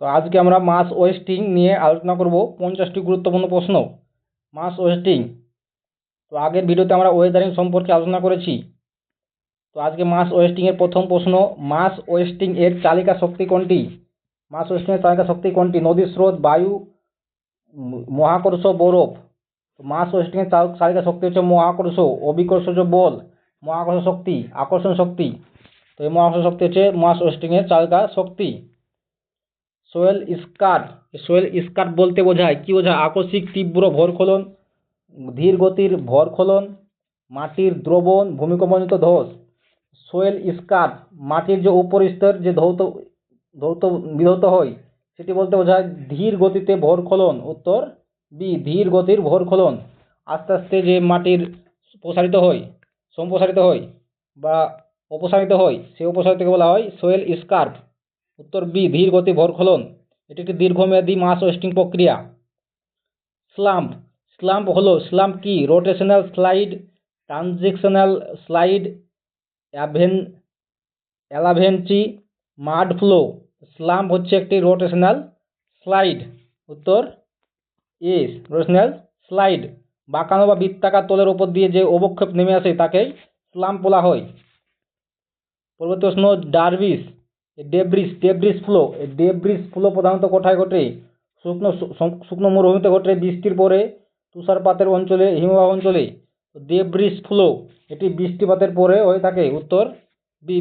তো আজকে আমরা মাস ওয়েস্টিং নিয়ে আলোচনা করব পঞ্চাশটি গুরুত্বপূর্ণ প্রশ্ন। Mass wasting. তো আগের ভিডিওতে আমরা ওয়েদারিং সম্পর্কে আলোচনা করেছি। তো আজকে মাস ওয়েস্টিং এর প্রথম প্রশ্ন, মাস ওয়েস্টিং এর চালিকা শক্তি কোনটি? মাস ওয়েস্টিং এর চালিকা শক্তি কোনটি? নদীর স্রোত, বায়ু মহাকর্ষ, বরফ। মাস ওয়েস্টিং এর চালিকা শক্তি হচ্ছে মহাকর্ষ অভিকর্ষজ বল, মহাকর্ষ শক্তি, আকর্ষণ শক্তি। তো এই মহাকর্ষ শক্তি হচ্ছে মাস ওয়েস্টিং এর চালিকা শক্তি। সোয়েল স্কার সোয়েল স্কার বলতে বোঝায়, কি বোঝায়? আকস্মিক তীব্র ভরখলন ধীর গতির ভরখলন, মাটির দ্রবণ, ভূমিকম্পজনিত ধস। সোয়েল স্কার মাটির যে উপরিস্তর যে ধৌত ধৌত, বিধৌত হয়, সেটি বলতে বোঝায় ধীর গতিতে ভরখলন। উত্তর বি ধীর গতির ভরখলন। আস্তে আস্তে যে মাটির প্রসারিত হয়, সম্প্রসারিত হয় বা অপসারিত হয়, সেই অপসারিতকে বলা হয় সোয়েল স্কার্প উত্তর বি, ধীর গতি ভরখলন এটি একটি দীর্ঘমেয়াদী মাস ওয়েস্টিং প্রক্রিয়া। স্লাম্প। স্লাম্প হলো, স্লাম্প কি? রোটেশনাল স্লাইড, ট্রানজেকশনাল স্লাইড, অ্যাভেন, অ্যালাভেন্ট্রি, মাড ফ্লো। স্লাম্প হচ্ছে একটি রোটেশনাল স্লাইড। উত্তর এ, রোটেশনাল স্লাইড। বাঁকানো বা বৃত্তাকার তলের ওপর দিয়ে যে অবক্ষেপ নেমে আসে, তাকেই স্লাম্প বলা হয়। পরবর্তী প্রশ্ন ডারভিস। Debris debris flow debris flow প্রধানত কোথায় ঘটে? শুকনো শুকনো মরুভূমিতে ঘটে বৃষ্টির পরে তুষারপাতের অঞ্চলে, হিমবাহ অঞ্চলে। ডেব্রিস ফ্লো এটি বৃষ্টিপাতের পরে হয়ে থাকে উত্তর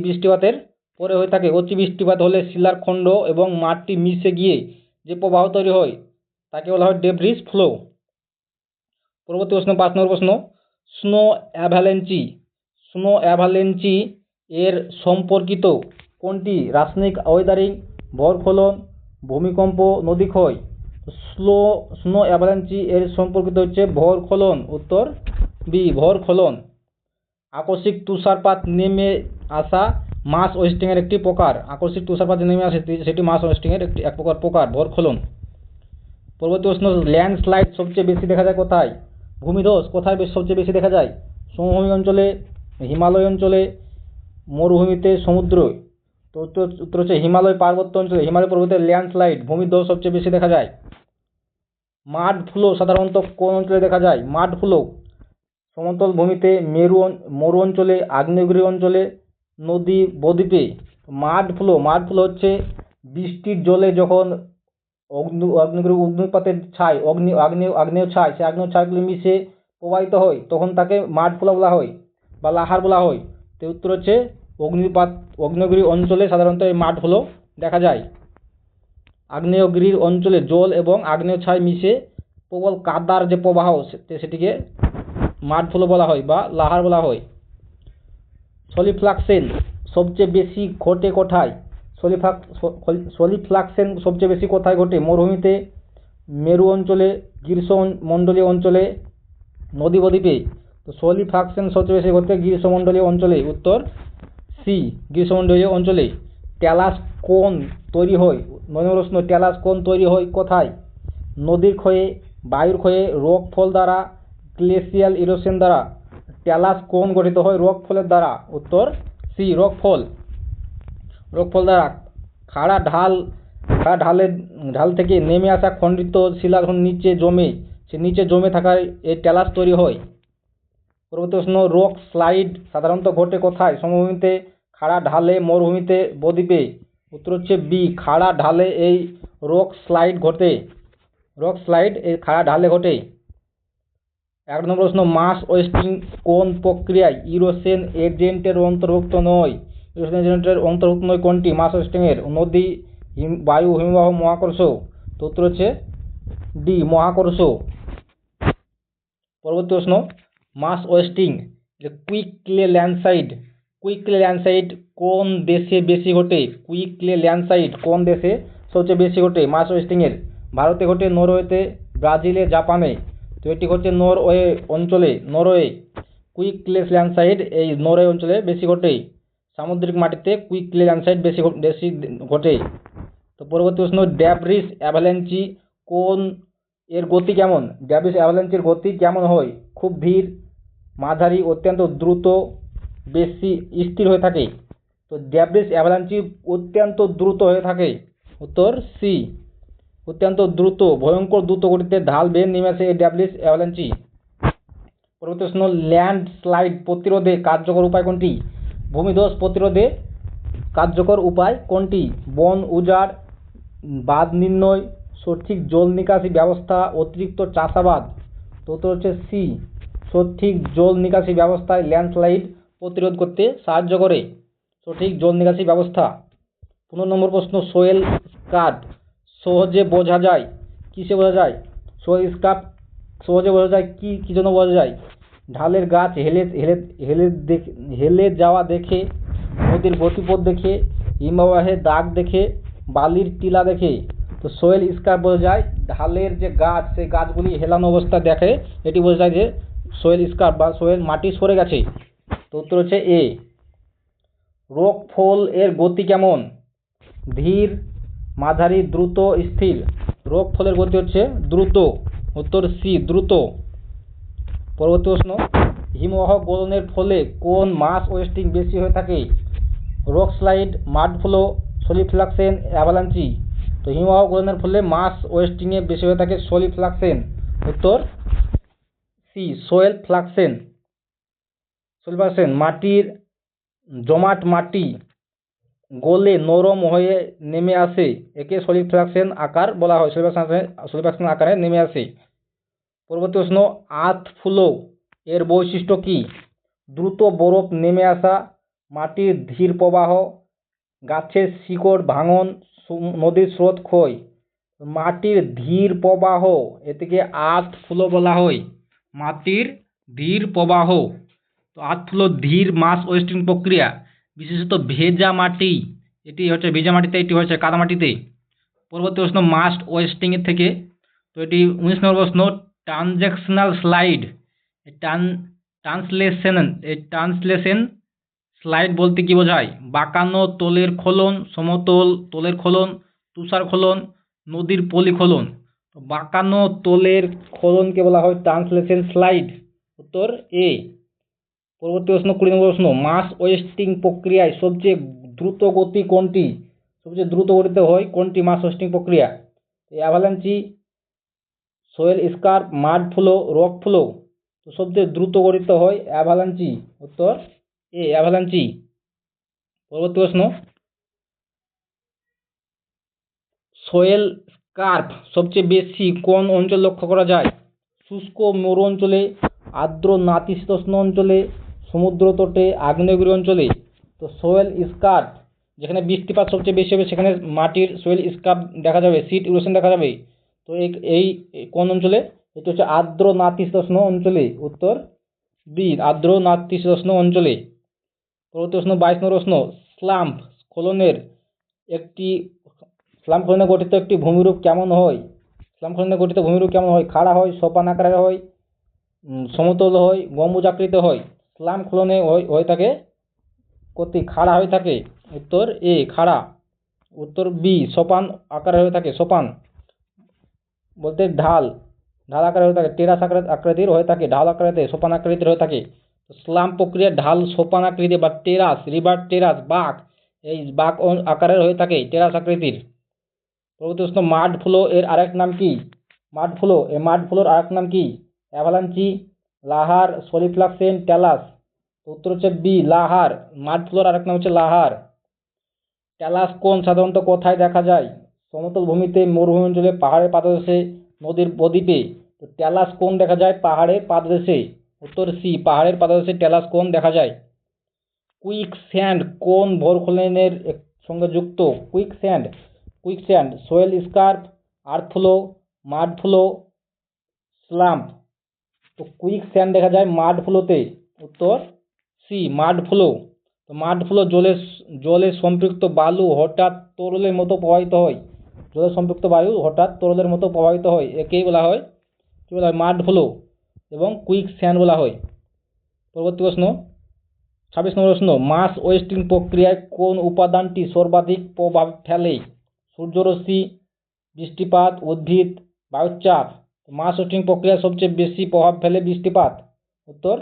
বৃষ্টিপাতের পরে হয়ে থাকে অতি বৃষ্টিপাত হলে শিলার খণ্ড এবং মাটি মিশে গিয়ে যে প্রবাহ তৈরি হয়, তাকে বলা হয় ডেব্রিস ফ্লো পরবর্তী প্রশ্ন, পাঁচ নম্বর প্রশ্ন। স্নো অ্যাভালেন্সি স্নো অ্যাভালেন্সি এর সম্পর্কিত কোনটি রাসায়নিক ওয়েদারিং ভরফলন ভূমিকম্প, নদী ক্ষয়? স্লো, স্নো অ্যাভালাঞ্চি এর সম্পর্কিত হচ্ছে ভরফলন উত্তর বি ভরফলন আকস্মিক তুষারপাত নেমে আসা মাস ওয়েস্টিংয়ের একটি প্রকার। আকস্মিক তুষারপাত নেমে আসে সেটি মাস ওয়েস্টিংয়ের একটি এক প্রকার প্রকার ভরফলন পরবর্তী প্রশ্ন, ল্যান্ডস্লাইড সবচেয়ে বেশি দেখা যায় কোথায়? ভূমিধস কোথায় সবচেয়ে বেশি দেখা যায়? সমভূমি অঞ্চলে, হিমালয় অঞ্চলে, মরুভূমিতে, সমুদ্র তো উত্তর উত্তর হচ্ছে হিমালয় পার্বত্য অঞ্চলে, হিমালয় পর্বতে ল্যান্ডস্লাইড ভূমিধস সবচেয়ে বেশি দেখা যায়। মাড ফ্লো সাধারণত কোন অঞ্চলে দেখা যায়? মাড ফ্লো সমতল ভূমিতে মেরু মরু অঞ্চলে, আগ্নেয়গিরি অঞ্চলে, নদী বদ্বীপে। মাড ফ্লো মাড ফ্লো হচ্ছে বৃষ্টির জলে যখন অগ্নি অগ্নিগিরি অগ্নিপাতের ছাই, অগ্নি আগ্নেয় আগ্নেয় ছাই, সেই আগ্নেয় ছাইগুলি মিশে প্রবাহিত হয়, তখন তাকে মাড ফ্লো বলা হয় বা লাহার বলা হয়। তো উত্তর হচ্ছে অগ্নিপাত অগ্নেয়গিরি অঞ্চলে সাধারণত এই মাড ফ্লো দেখা যায়। আগ্নেয়গিরির অঞ্চলে জল এবং আগ্নেয় ছাই মিশে প্রবল কাদার যে প্রবাহ সেটিকে মাড ফ্লো বলা হয় বা লাহার বলা হয়। সলিফ্লাক্সেন সবচেয়ে বেশি ঘটে কোথায়? সলিফ্লাক সলিফ্লাক্সেন সবচেয়ে বেশি কোথায় ঘটে? মরুভূমিতে, মেরু অঞ্চলে, গ্রীষ্মমণ্ডলীয় অঞ্চলে নদী বদ্বীপে তো সলিফ্লাক্সেন সবচেয়ে বেশি ঘটে গ্রীষ্মমণ্ডলীয় অঞ্চলে, উত্তর সি গ্রীষ্মমণ্ডলীয় অঞ্চলে ট্যালাস কোন তৈরি হয়। নয় প্রশ্ন ট্যালাস কোন তৈরি হয় কোথায়? নদীর ক্ষয়ে, বায়ুর ক্ষয়ে, রোগ ফল দ্বারা গ্লেসিয়াল ইরোশন দ্বারা। ট্যালাস কোন গঠিত হয় রোগ ফলের দ্বারা। উত্তর সি রোগ ফল। রোগ ফল দ্বারা খাড়া ঢাল, খাড়া ঢালের ঢাল থেকে নেমে আসা খণ্ডিত শিলা যখন নিচে জমে, সে নিচে জমে থাকায় এই ট্যালাস তৈরি হয়। পরবর্তী প্রশ্ন রক স্লাইড সাধারণত ঘটে কোথায়? সমভূমিতে খাড়া ঢালে মরুভূমিতে বদ্বীপে উত্তর হচ্ছে বি খাড়া ঢালে এই রক স্লাইড ঘটে। রক স্লাইড এই খাড়া ঢালে ঘটে। এক নম্বর প্রশ্ন, মাস ওয়েস্টিং কোন প্রক্রিয়ায় ইউরোসেন এজেন্টের অন্তর্ভুক্ত নয়? ইউরোসেন এজেন্টের অন্তর্ভুক্ত নয় কোনটি? মাস ওয়েস্টিংয়ের নদী, হিম, বায়ু, হিমবাহ, মহাকর্ষ। তো উত্তর হচ্ছে ডি মহাকর্ষ। পরবর্তী প্রশ্ন mass wasting quick clay landslide quick clay landslide কোন দেশে বেশি ঘটে? কুইক ক্লে ল্যান্ডসাইড কোন দেশে সবচেয়ে বেশি ঘটে? মাস ওয়েস্টিংয়ের। ভারতে ঘটে নরওয়েতে, ব্রাজিলে, জাপানে। তো এটি ঘটছে নরওয়ে অঞ্চলে, নরওয়ে। কুইক ক্লে ল্যান্ডসাইড এই নরওয়ে অঞ্চলে বেশি ঘটে। সামুদ্রিক মাটিতে কুইক ক্লে ল্যান্ডসাইড বেশি বেশি ঘটে। তো পরবর্তী প্রশ্ন, ড্যাবরিস অ্যাভালাঞ্চি কোন এর গতি কেমন? ড্যাবরিস অ্যাভালাঞ্চির গতি কেমন হয়? খুব ধীর মাঝারি, অত্যন্ত দ্রুত, বেশি স্থির হয়ে থাকে। তো ড্যাবরিস অ্যাভালাঞ্চি অত্যন্ত দ্রুত হয়ে থাকে। উত্তর সি, অত্যন্ত দ্রুত, ভয়ঙ্কর দ্রুত গতিতে ঢাল বেয়ে নেমে আসে এই ড্যাবলিস অ্যাভালাঞ্চি পরবর্তী প্রশ্ন ল্যান্ড স্লাইড প্রতিরোধে কার্যকর উপায় কোনটি? ভূমিধস প্রতিরোধে কার্যকর উপায় কোনটি? বন, উজাড়, বাঁধ নির্ণয় সঠিক জল নিকাশি ব্যবস্থা, অতিরিক্ত চাষাবাদ। তো হচ্ছে সি, সঠিক জল নিকাশি ব্যবস্থায় ল্যান্ডস্লাইড প্রতিরোধ করতে সাহায্য করে। সঠিক জল নিকাশি ব্যবস্থা। পনেরো নম্বর প্রশ্ন সোয়েল স্কার্প সহজে বোঝা যায়, কিসে বোঝা যায়? সোয়েল স্কার্প সহজে বোঝা যায় কি কি জন্য বোঝা যায়? ঢালের গাছ হেলে হেলে হেলে দেখে, হেলে যাওয়া দেখে, নদীর গতিপথ দেখে হিমবাহের দাগ দেখে, বালির টিলা দেখে। তো সোয়েল স্কার্প বোঝা যায়, ঢালের যে গাছ, সেই গাছগুলি হেলানো অবস্থা দেখে। এটি বোঝা যায় যে সোয়েল স্কার্প বা সোয়েল মাটি সরে গেছে। তো উত্তর হচ্ছে এ। রোগ ফল এর গতি কেমন? ধীর, মাঝারি, দ্রুত, স্থির। রোগ ফলের গতি হচ্ছে দ্রুত। উত্তর সি, দ্রুত। পরবর্তী প্রশ্ন, হিমবাহ গলনের ফলে কোন মাস ওয়েস্টিং বেশি হয়ে থাকে? Rock slide mud flow solifluction avalanche. তো হিমবাহ গলনের ফলে মাস ওয়েস্টিংয়ে বেশি হয়ে থাকে সলিফ্লাক্সেন উত্তর, সি সোয়েল ফ্লাক্সেন। সলিফ্লাক্সেন মাটির জমাট মাটি গলে নরম হয়ে নেমে আসে। একে সলিফ্লাক্সেন আকার বলা হয়। সলিফ্লাক্সেন সলিফ্লাক্সেন আকারে নেমে আসে। পরবর্তী প্রশ্ন, আর্থ ফ্লো এর বৈশিষ্ট্য কি? দ্রুত বরফ নেমে আসা, মাটির ধীর প্রবাহ, গাছের শিকড় ভাঙন নদীর স্রোত ক্ষয় মাটির ধীর প্রবাহ এটিকে আর্থ ফ্লো বলা হয়। মাটির ধীর প্রবাহ, তো আর্থ ফ্লো ধীর মাস ওয়েস্টিং প্রক্রিয়া, বিশেষত ভেজা মাটি, এটি হচ্ছে ভেজা মাটিতে, এটি হচ্ছে কাদা মাটিতে। পরবর্তী প্রশ্ন, মাস্ট ওয়েস্টিং এর থেকে, তো এটি উনিশ নম্বর প্রশ্ন ট্রানজ্যাকশনাল স্লাইড ট্রান ট্রান্সলেশন এই ট্রান্সলেশন স্লাইড বলতে কি বোঝায়? বাঁকানো তোলের খোলন, সমতল তোলের খোলন, তুষার খোলন, নদীর পলি খোলন বাঁকানো তোলের খোলনকে বলা হয় ট্রান্সলেশন স্লাইড। উত্তর এ। পরবর্তী প্রশ্ন, কুড়ি নম্বর প্রশ্ন। মাস ওয়েস্টিং প্রক্রিয়ায় সবচেয়ে দ্রুত গতি কোনটি? সবচেয়ে দ্রুত গতিতে হয় কোনটি মাস ওয়েস্টিং প্রক্রিয়া? Avalanche soil scarp mud flow, rock flow. তো সবচেয়ে দ্রুত গতিতে হয় অ্যাভালাঞ্চি উত্তর এ অ্যাভালাঞ্চি পরবর্তী প্রশ্ন। সোয়েল স্কার্প সবচেয়ে বেশি কোন অঞ্চল লক্ষ্য করা যায়? শুষ্ক মরু অঞ্চলে, আর্দ্র নাতিশীতোষ্ণ অঞ্চলে, সমুদ্র তটে, আগ্নেয়গিরি অঞ্চলে? তো সোয়েল স্কার্প, যেখানে বৃষ্টিপাত সবচেয়ে বেশি হবে, সেখানে মাটির সোয়েল স্কার্প দেখা যাবে সিট ইরোশন দেখা যাবে। তো এই, কোন অঞ্চলে? এটি হচ্ছে আর্দ্র নাতিশীতোষ্ণ অঞ্চলে, উত্তর বি, আর্দ্র নাতিশীতোষ্ণ অঞ্চলে। পরবর্তী প্রশ্ন, বাইশ নম্বর প্রশ্ন, স্লাম্প খোলনের একটি, স্লাম্প খোলনে গঠিত একটি ভূমিরূপ কেমন হয়? স্লাম্প খোলনে গঠিত ভূমিরূপ কেমন হয়? খাড়া হয়, সোপান আকারের হয় সমতল হয়, গম্বুজ আকৃতি হয়। স্লাম্প খোলনে হয়ে থাকে কতি, খাড়া হয়ে থাকে উত্তর এ, খাড়া। উত্তর বি, সোপান আকারে হয়ে থাকে, সোপান। বলতে ঢাল ঢাল আকারে হয়ে থাকে টেরাস আকৃতির হয়ে থাকে, ঢাল আকৃতিতে সোপান আকৃতির হয়ে থাকে। স্লাম প্রক্রিয়া ঢাল, সোপান আকৃতি বা টেরাস, রিভার টেরাস বাঁক এই বাঁক আকারের হয়ে থাকে টেরাস আকৃতির। পরবর্তী মাড ফ্লো এর আরেক নাম কি? মাড ফ্লো এই মাড ফ্লোর আরেক নাম কি? Avalanche, lahar, solifluction, talus. উত্তর হচ্ছে বি, লাহার। মাড ফ্লোর আরেক নাম হচ্ছে লাহার। ট্যালাস কোন সাধারণত কোথায় দেখা যায়? সমতল ভূমিতে, মরুভূমি অঞ্চলে, পাহাড়ের পাদদেশে, নদীর বদ্বীপে তো ট্যালাস কোন দেখা যায় পাহাড়ের পাদদেশে। উত্তর সি, পাহাড়ের পাদদেশে ট্যালাস কোন দেখা যায়। কুইক স্যান্ড কোন ভরখোলনের এক- সঙ্গে যুক্ত। Quicksand quicksand soil scarp earth flow mud flow slump. তো কুইক স্যান্ড দেখা যায় মাড ফ্লোতে উত্তর সি মাড ফ্লো তো মাড ফ্লো জলে জলে সম্পৃক্ত বালু হঠাৎ তরলের মতো প্রবাহিত হয়। জলে সম্পৃক্ত বায়ু হঠাৎ তরলের মতো প্রবাহিত হয়। একেই বলা হয়, কী বলা হয়? মাড ফ্লো এবং কুইক স্যান্ড বলা হয়। পরবর্তী প্রশ্ন, ছাব্বিশ নম্বর প্রশ্ন, মাস ওয়েস্টিং প্রক্রিয়ায় কোন উপাদানটি সর্বাধিক প্রভাব ফেলে? সূর্যরশ্মি, বৃষ্টিপাত, উদ্ভিদ, বায়ুচাপ। মাস ওয়েস্টিং প্রক্রিয়ায় সবচেয়ে বেশি প্রভাব ফেলে বৃষ্টিপাত। উত্তর,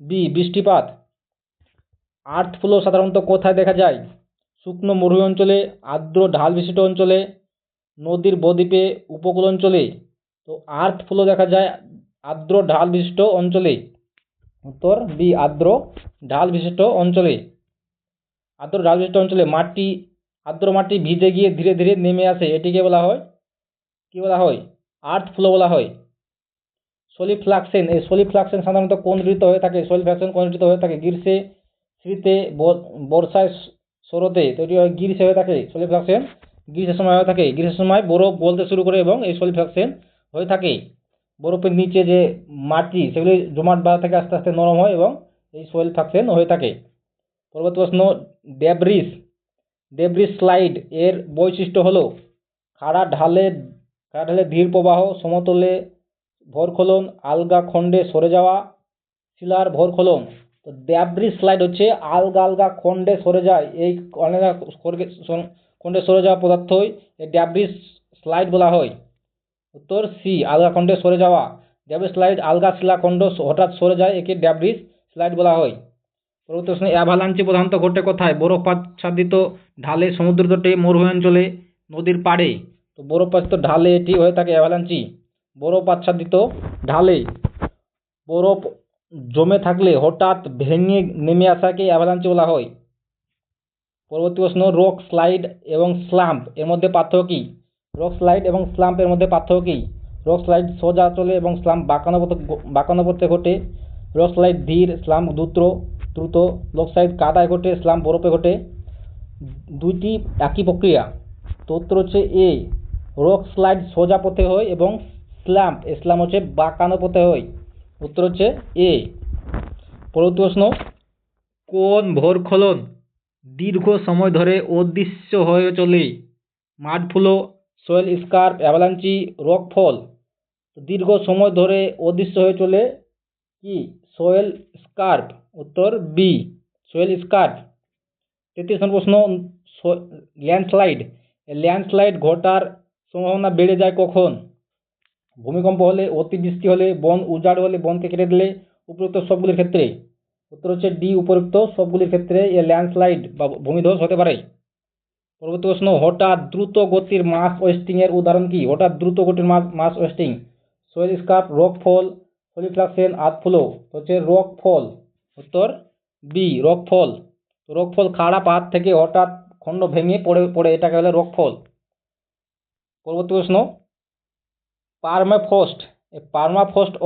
বি, বৃষ্টিপাত। আর্থ ফ্লো সাধারণত কোথায় দেখা যায়? শুকনো মরুভূমি অঞ্চলে, আর্দ্র ঢাল বিশিষ্ট অঞ্চলে, নদীর বদ্বীপে, উপকূল অঞ্চলে। তো আর্থ ফ্লো দেখা যায় আর্দ্র ঢাল বিশিষ্ট অঞ্চলে। উত্তর, বি, আর্দ্র ঢাল বিশিষ্ট অঞ্চলে। আর্দ্র ঢাল বিশিষ্ট অঞ্চলে মাটি, আর্দ্র মাটি ভিজে গিয়ে ধীরে ধীরে নেমে আসে। এটিকে বলা হয়, কী বলা হয়? আর্থ ফ্লো বলা হয়। সলিফ্লাক্সেন, এই সলিফ্লাক্সেন সাধারণত কোন ঋতুতে হয়ে থাকে। সলিফ্লাক্সেন কোন ঋতুতে হয়ে থাকে গ্রীষ্মে, শীতে বর্ষায় শরতে। তো এটি হয় গ্রীষ্মে হয়ে থাকে। সলিফ্লাক্সেন গ্রীষ্মের সময় হয়ে থাকে। গ্রীষ্মের সময় বরফ গলতে শুরু করে এবং এই সলিফ্লাক্সেন হয়ে থাকে। বরফের নিচে যে মাটি, সেগুলি জমাট বাঁধা থেকে আস্তে আস্তে নরম হয় এবং এই সলিফ্লাক্সেন হয়ে থাকে। পরবর্তী প্রশ্ন ডেব্রিস ডেব্রিস স্লাইড এর বৈশিষ্ট্য হলো খাড়া ঢালে খাড়া ঢালে ধীর প্রবাহ, সমতলে ভরখলন আলগা খণ্ডে সরে যাওয়া, শিলার ভরখলন তো ড্যাব্রিস স্লাইড হচ্ছে আলগা আলগা খণ্ডে সরে যায়, এই খণ্ডে সরে যাওয়া পদার্থই এই ড্যাব্রিস স্লাইড বলা হয়। উত্তর সি আলগা খণ্ডে সরে যাওয়া। ড্যাব্রিস স্লাইড আলগা শিলাখণ্ড হঠাৎ সরে যায়, একে ড্যাব্রিস স্লাইড বলা হয়। পরবর্তী প্রশ্ন, অ্যাভালাঞ্চি প্রধানত ঘটে কোথায়? বরফাচ্ছাদিত ঢালে সমুদ্র তটে মরুভূমি অঞ্চলে নদীর পাড়ে। তো বরফাচ্ছাদিত ঢালে এটি হয়ে থাকে অ্যাভালাঞ্চি। বরফ আচ্ছাদিত ঢালে বরফ জমে থাকলে হঠাৎ ভেঙে নেমে আসাকে অ্যাভালাঞ্চি বলা হয়। পরবর্তী প্রশ্ন, রক, স্লাইড এবং স্লাম্প এর মধ্যে পার্থক্য কী? রক স্লাইড এবং স্লাম্প এর মধ্যে পার্থক্য কী? রক স্লাইড সোজা চলে এবং স্লাম্প বাঁকানো বাঁকানো পথে ঘটে। রক স্লাইড ধীর, স্লাম্প দ্রুত দ্রুত। রক স্লাইড কাদায় ঘটে, স্লাম্প বরফে ঘটে। দুইটি একই প্রক্রিয়া। তো উত্তর হচ্ছে এ, রক স্লাইড সোজা পথে হয় এবং স্ল্যাম্প স্ল্যাম হচ্ছে বাঁকানো পথে হয়। উত্তর হচ্ছে এ। পরবর্তী প্রশ্ন, কোন ভোরখলন দীর্ঘ সময় ধরে অদৃশ্য হয়ে চলে? মাডফ্লো সোয়েল স্কার্প অ্যাভালাঞ্চি রকফল দীর্ঘ সময় ধরে অদৃশ্য হয়ে চলে কি? সোয়েল স্কার্প উত্তর বি। সোয়েল স্কার্প তেত্রিশ প্রশ্ন ল্যান্ডস্লাইড। ল্যান্ডস্লাইড ঘটার সম্ভাবনা বেড়ে যায় কখন? ভূমিকম্প হলে অতিবৃষ্টি হলে, বন উজাড় হলে, বনকে কেটে দিলে উপরোক্ত সবগুলির ক্ষেত্রে। উত্তর হচ্ছে ডি, উপরোক্ত সবগুলির ক্ষেত্রে এ ল্যান্ডস্লাইড বা ভূমিধ্বস হতে পারে। পরবর্তী প্রশ্ন, হঠাৎ দ্রুত গতির মাস ওয়েস্টিং এর উদাহরণ কি? হঠাৎ দ্রুত গতির mass mass wasting soil scarp rock ফল সলিফ্লাক্সেন আর্থফ্লো হচ্ছে রক ফল। উত্তর বি রক ফল। রক ফল খাড়া পাহাড় থেকে হঠাৎ খণ্ড ভেঙে পড়ে পড়ে, এটাকে বলে রক ফল। পরবর্তী প্রশ্ন পারমাফ্রস্ট এই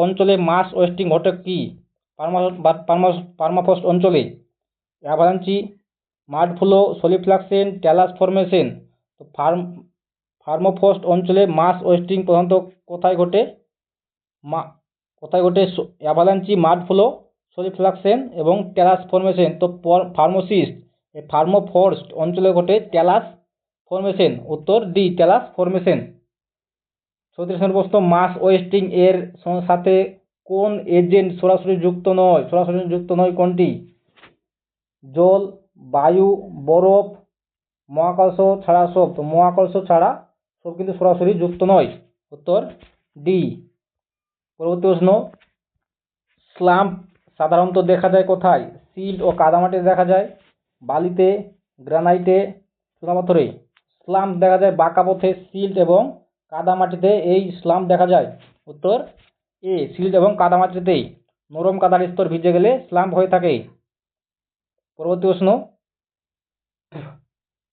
অঞ্চলে মাস ওয়েস্টিং ঘটে কি? পারমা পারমা পারমাফ্রস্ট অঞ্চলে। Avalanche mudflow solifluction talus formation তো ফার্ম, ফার্মোফোস্ট অঞ্চলে মাস ওয়েস্টিং প্রধানত কোথায় ঘটে? মা, কোথায় ঘটে? অ্যাভালাঞ্চি মাডফ্লো সলিফ্লাক্সেন এবং ট্যালাস ফরমেশন তো ফার্মোসিস্ট ফার্মোফ্রস্ট অঞ্চলে ঘটে ট্যালাস ফরমেশন উত্তর, ডি ট্যালাস ফরমেশন চৌত্রিশ নম্বর প্রশ্ন, মাস ওয়েস্টিং এর সাথে কোন এজেন্ট সরাসরি যুক্ত নয়? সরাসরি যুক্ত নয় কোনটি? জল বায়ু, বরফ, মহাকর্ষ ছাড়া সব। তো মহাকর্ষ ছাড়া সব কিন্তু সরাসরি যুক্ত নয়। উত্তর ডি পরবর্তী প্রশ্ন। স্লাম্প সাধারণত দেখা যায় কোথায়? সিল্ট ও কাদামাটিতে দেখা যায়। বালিতে, গ্রানাইটে, চুনাপাথরে। স্লাম্প দেখা যায় বাঁকা পথে, সিল্ট এবং কাদামাটিতে এই স্লাম্প দেখা যায়। উত্তর এ সিল্ট এবং কাদামাটিতেই নরম কাদার স্তর ভিজে গেলে স্লাম্প হয়ে থাকে। পরবর্তী প্রশ্ন।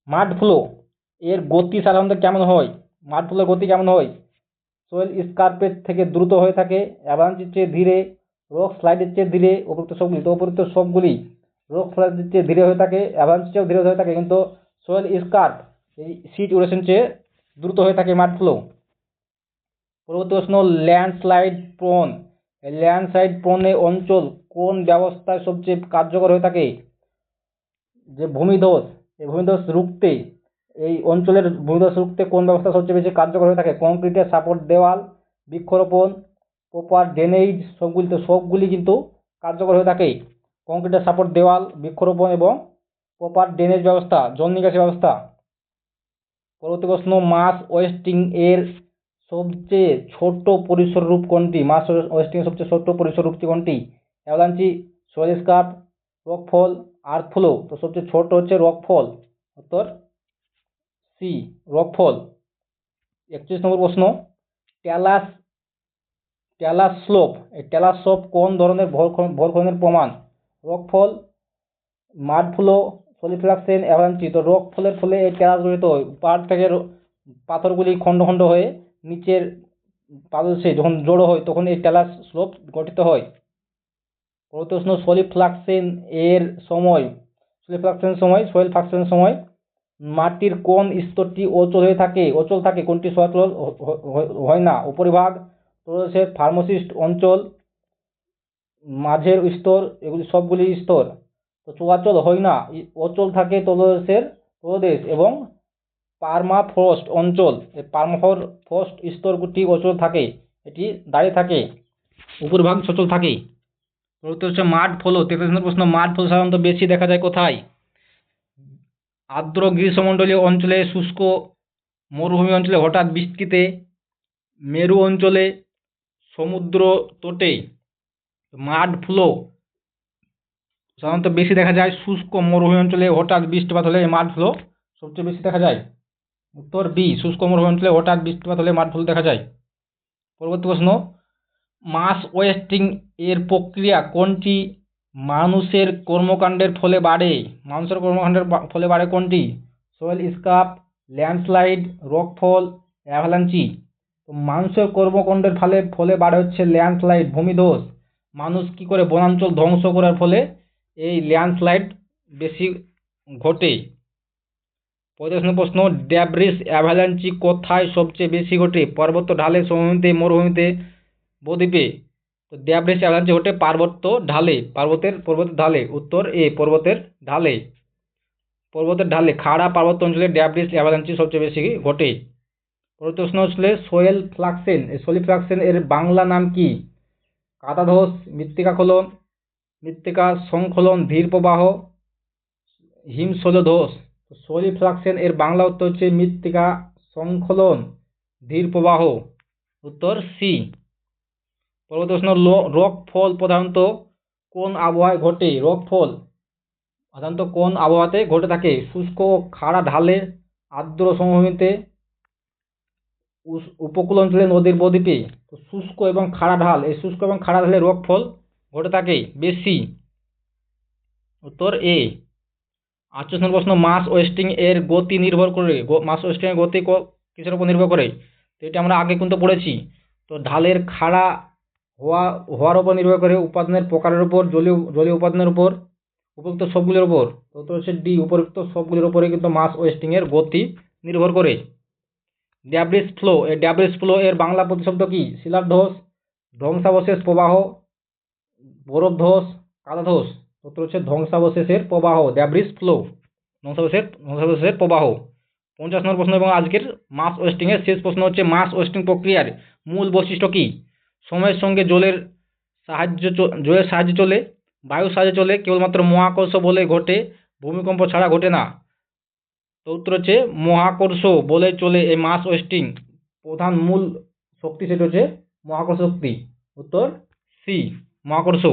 মাড ফ্লো, এর গতি সাধারণত কেমন হয়? মাড ফ্লোর গতি কেমন হয়? সোয়েল স্কার্পের থেকে দ্রুত হয়ে থাকে অ্যাভালাঞ্চের চেয়ে ধীরে, রক স্লাইডের চেয়ে ধীরে, উপরোক্ত সবগুলি, তো উপরোক্ত সবগুলি, রক স্লাইডের চেয়ে ধীরে হয়ে থাকে অ্যাভালাঞ্চের চেয়েও ধীরে হয়ে থাকে, কিন্তু সোয়েল স্কার্প এই সিট ইউরেশন চেয়ে দ্রুত হয়ে থাকে মাড ফ্লো। পরবর্তী প্রশ্ন, ল্যান্ডস্লাইড প্রোন ল্যান্ডস্লাইড প্রোনে অঞ্চল কোন ব্যবস্থায় সবচেয়ে কার্যকর হয়ে থাকে? যে ভূমিধস এই ভূমিধস রুখতে এই অঞ্চলের ভূমিধস রুখতে কোন ব্যবস্থা সবচেয়ে বেশি কার্যকর হয়ে থাকে? কংক্রিটের সাপোর্ট দেওয়াল, বৃক্ষরোপণ, প্রপার ড্রেনেজ সবগুলি তো সবগুলি কিন্তু কার্যকর হয়ে থাকে। কংক্রিটের সাপোর্ট দেওয়াল, বৃক্ষরোপণ এবং প্রপার ড্রেনেজ ব্যবস্থা, জল নিকাশি ব্যবস্থা। পরবর্তী প্রশ্ন মাস ওয়েস্টিং এর সবচেয়ে ছোট পরিসর রূপ কোনটি? মাস ওয়েস্টিং এর সবচেয়ে ছোট পরিসর রূপটি কোনটি? অ্যাভালাঞ্চি সোয়েল স্কার্প রকফল আর্থফ্লো তো সবচেয়ে ছোট হচ্ছে রকফল উত্তর সি রকফল একচল্লিশ নম্বর প্রশ্ন, ট্যালাস ট্যালাস স্লোপ এই ট্যালাস স্লোপ কোন ধরনের ভরখন- ভরখণ্ডের প্রমাণ? রকফল মাড ফ্লো সলিফ্লাক্সেন অ্যাভালাঞ্চি তো রক ফলের ফলে এই ট্যালাস গঠিত পাহাড় থেকে পাথরগুলি খণ্ড খণ্ড হয়ে নিচের পাদদেশে যখন জড়ো হয়, তখন এই ট্যালাস স্লোপ গঠিত হয়। পরবর্তী প্রশ্ন সলিফ্লাক্সেন এর সময় সলিফ্লাক্সেন সময় সয়েল ফ্লাক্সেন সময় মাটির কোন স্তরটি অচল হয়ে থাকে। অচল থাকে কোনটি সচল হয় না। উপরিভাগ তলদেশের ফার্মোসিস্ট অঞ্চল, মাঝের স্তর, এগুলি সবগুলি স্তর। তো চলাচল হয় না। অচল থাকে তলদেশের প্রদেশ এবং পারমাফ্রস্ট অঞ্চল। এই পারমাফ্রস্ট স্তরটি অচল থাকে, এটি দাঁড়িয়ে থাকে। উপরিভাগ সচল থাকে। পরবর্তী হচ্ছে মাঠ ফলো তেতাল্লিশ নম্বর প্রশ্ন, মাঠ ফলো সাধারণত বেশি দেখা যায় কোথায়? আর্দ্র গ্রীষ্মমণ্ডলীয় অঞ্চলে শুষ্ক মরুভূমি অঞ্চলে হঠাৎ বৃষ্টিতে, মেরু অঞ্চলে সমুদ্র তটে মাড ফ্লো। সাধারণত বেশি দেখা যায় শুষ্ক মরুভূমি অঞ্চলে হঠাৎ বৃষ্টিপাত হলে মাড ফ্লো, সবচেয়ে বেশি দেখা যায়। উত্তর বি, শুষ্ক মরুভূমি অঞ্চলে হঠাৎ বৃষ্টিপাত হলে মাড ফ্লো দেখা যায়। পরবর্তী প্রশ্ন মাস ওয়েস্টিং এর প্রক্রিয়া কোনটি? মানুষের কর্মকাণ্ডের ফলে বাড়ে। মানুষের কর্মকাণ্ডের ফলে বাড়ে কোনটি? Soil scarp landslide, rockfall, avalanche. তো মানুষের কর্মকাণ্ডের ফলে ফলে বাড়ে হচ্ছে ল্যান্ডস্লাইড ভূমিধস মানুষ কি করে বনাঞ্চল ধ্বংস করার ফলে এই ল্যান্ডস্লাইড বেশি ঘটে? পঁয়তাল্লিশ নম্বর প্রশ্ন, ড্যাব্রিস অ্যাভালাঞ্চি কোথায় সবচেয়ে বেশি ঘটে? পর্বত ঢালে সমভূমিতে, মরুভূমিতে বদ্বীপে তো ড্যাব্রিস অ্যাভালাঞ্চি ঘটে পার্বত্য ঢালে পার্বতের পর্বতের ঢালে, উত্তর এ পর্বতের ঢালে পর্বতের ঢালে, খাড়া পার্বত্য অঞ্চলে ড্যাব্রিস অ্যাভালাঞ্চি সবচেয়ে বেশি ঘটে। প্রশ্ন হচ্ছে সোয়েল ফ্লাক্সেন, এই সোলি ফ্লাক্সেন এর বাংলা নাম কি? কাদাধস, মৃত্তিকা খোলন, মৃত্তিকা সংখলন, ধীর প্রবাহ, হিমশৈলধস। সোলি ফ্লাক্সেন এর বাংলা উত্তর হচ্ছে মৃত্তিকা সংখলন, ধীর প্রবাহ, উত্তর সি। পরবর্তী প্রশ্ন লো- রক ফল প্রধানত কোন আবহাওয়ায় ঘটে? রক ফল সাধারণত কোন আবহাওয়াতে ঘটে থাকে? শুষ্ক, খাড়া ঢালে আর্দ্র সমভূমিতে উপকূল অঞ্চলে নদীর বদ্বীপে তো শুষ্ক এবং খাড়া ঢাল। এই শুষ্ক এবং খাড়া ঢালে রক ফল ঘটে থাকে। বেশি। উত্তর এ। আটচল্লিশ নম্বর প্রশ্ন, মাস ওয়েস্টিং এর গতি নির্ভর করে মাস ওয়েস্টিং এর গতি কিসের উপর নির্ভর করে? তো এটা আমরা আগে কিন্তু পড়েছি। তো ঢালের খাড়া হওয়া, হওয়ার উপর নির্ভর করে উপাদানের প্রকারের উপর, জলীয় জলীয় উপাদানের উপর, উপযুক্ত সবগুলির উপর। তো উত্তর হচ্ছে ডি উপযুক্ত সবগুলির উপরে কিন্তু মাস ওয়েস্টিং এর গতি নির্ভর করে। ড্যাবলিস ফ্লো এই ড্যাবলিস ফ্লো এর বাংলা প্রতিশব্দ কি? শিলাধ্বস, ধ্বংসাবশেষ, প্রবাহ বরফধস কাদাধস উত্তর হচ্ছে ধ্বংসাবশেষের প্রবাহ ড্যাবরিস ফ্লো ধ্বংসাবশেষের ধ্বংসাবশেষের প্রবাহ। পঞ্চাশ নম্বর প্রশ্ন এবং আজকের মাস ওয়েস্টিং এর শেষ প্রশ্ন হচ্ছে মাস ওয়েস্টিং প্রক্রিয়ার মূল বৈশিষ্ট্য কি? সময়ের সঙ্গে জলের সাহায্য জলের সাহায্যে চলে বায়ুর সাহায্যে চলে, কেবলমাত্র মহাকর্ষ বলে ঘটে, ভূমিকম্প ছাড়া ঘটে না। তো উত্তর হচ্ছে মহাকর্ষ বলে চলে এই মাস ওয়েস্টিং। প্রধান মূল শক্তি সেটা হচ্ছে মহাকর্ষ শক্তি। উত্তর সি, মহাকর্ষ।